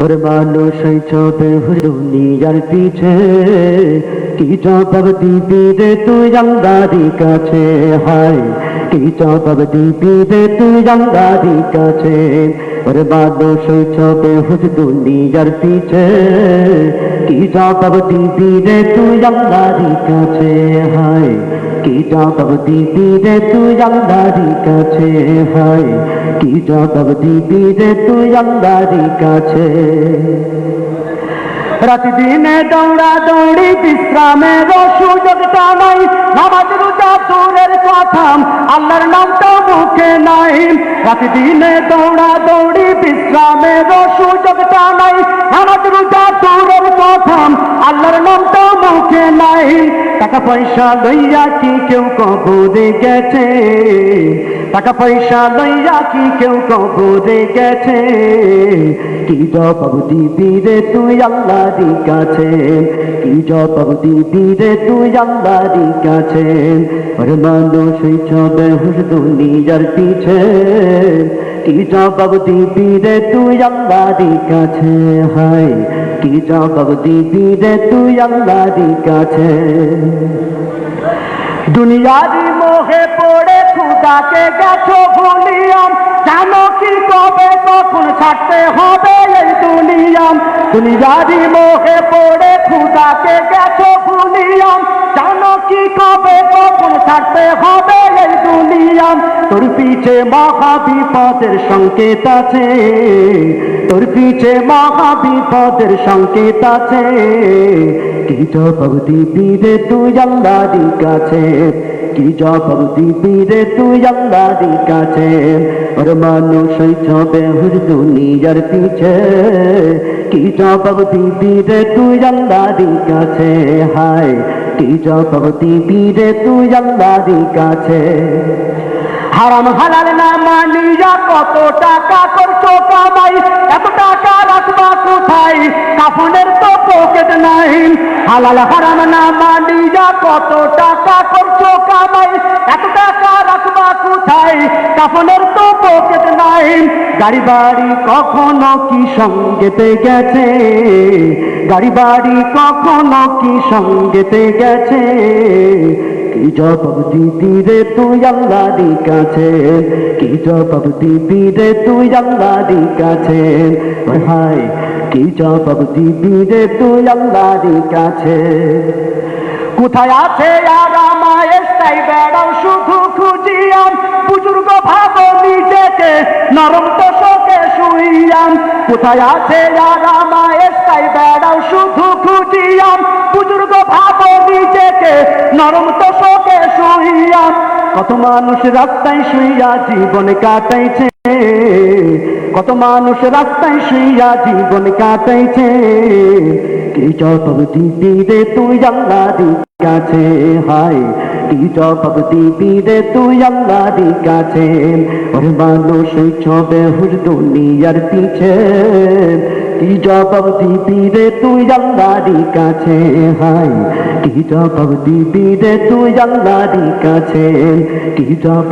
ওর মানুষ ছবে দুনিয়ার পিছে কি জবাব দিবি রে তুই আল্লাহরি কাছে হায় কি জবাব দিবি রে তুই আল্লাহরি কাছে ওর মানুষ ছবে দুনিয়ার পিছে। কি জবাব দিবি রে, তুই আল্লাহরি কাছে, হায়। কি জবাব দিবি রে, তুই আল্লাহরি কাছে, হায়। কি জবাব দিবি রে, তুই আল্লাহরি কাছে। রাত দিনে দৌড়া দৌড়ি বিশ্রামের সুযোগটা নাই। নামাজ রোজা দূরের কথা। আল্লাহর নামটা মুখে নাই। রাত দৌড়া দৌড়ি বিশ্রামের সুযোগটা নাই। নামাজ রোজা দূরের কথা। আল্লাহর নামটা মুখে নাই। টাকা পয়সা লইয়া কি কেউ কবরে গেছে? টাকা পয়সা লইয়া কি কেউ কবরে গেছে কি জবাব দিবি রে তুই আল্লাহরি কাছে? কি জবাব দিবি রে তুই আল্লাহরি কাছে? আর মানুষ চলে হুস দুনিয়ার পিছে। কি জবাব দিবি রে তুই আল্লাহরি কাছে? হায়, কি জবাব দিবি রে তুই আল্লাহরি কাছে? দুনিয়ারি মোহে পড়ে খুদাকে গেছো ভুলিয়াম জানো কি কবে কখন ছাড়তে হবে এই দুনিয়াম? দুনিয়ারি মোহে পড়ে খুদাকে গেছো ভুলিয়াম জানো কি কবে কখন ছাড়তে হবে এই দুনিয়াম? তোর পিছে মহা বিপদের সংকেত আছে, তোর পিছে মহা বিপদের সংকেত আছে। কি জবাব দিবি রে তুই আল্লাহরি কাছে? কি জবাব দিবি রে তুই আল্লাহরি কাছে। ওর মানুষ ছবে হুর দুনিয়ার পিছে। কি জবাব দিবি রে তুই আল্লাহরি কাছে? হায়, কি জবাব দিবি রে তুই আল্লাহরি কাছে? হারাম হালাল না মানিয়া কত টাকা করছ কামাই এত টাকা রাখবা কোথায়? কাফনের তো পকেট নাই। হালাল হারাম না মানিয়া কত টাকা করছ কামাই? এত টাকা রাখবা কোথায়? কাফনের তো পকেট নাই। গাড়ি বাড়ি কখনো কি সঙ্গেতে গেছে? গাড়ি বাড়ি কখনো কি সঙ্গেতে গেছে? কি জবাব দিবি রে তুই আল্লাহরি কাছে? কি জবাব দিবি রে তুই আল্লাহরি কাছে? হায় কি জবাব দিবি রে তুই আল্লাহরি কাছে? কোথায় আছে আর আমায় তাই বেড়াও, শুধু খুঁজিয়াম। বুজুর্গ ভাব নিজেকে, নরম তো শোকে শুইয়াম। কোথায় আছে আর আমায় তাই বেড়াও, শুধু খুঁজিয়াম। বুজুর্গ ভাব নিজেকে, নরম তো শোকে শুইয়াম। কত মানুষ রাস্তায় শুইয়া জীবন কাটাইছে কত মানুষ রাস্তায় শুইয়া জীবন কাটাইছে। কি জবাব দিবি রে তুই আল্লাহরি কাছে হায়, কি জবাব দিবি রে তুই আল্লাহরি কাছে ওর মানুষ ছবে হুর দুনিয়ার পিছে। কি জবাব দিবি রে তুই আল্লাহরি কাছে হায়, কি জবাব দিবি রে তুই আল্লাহরি কাছে কি জবাব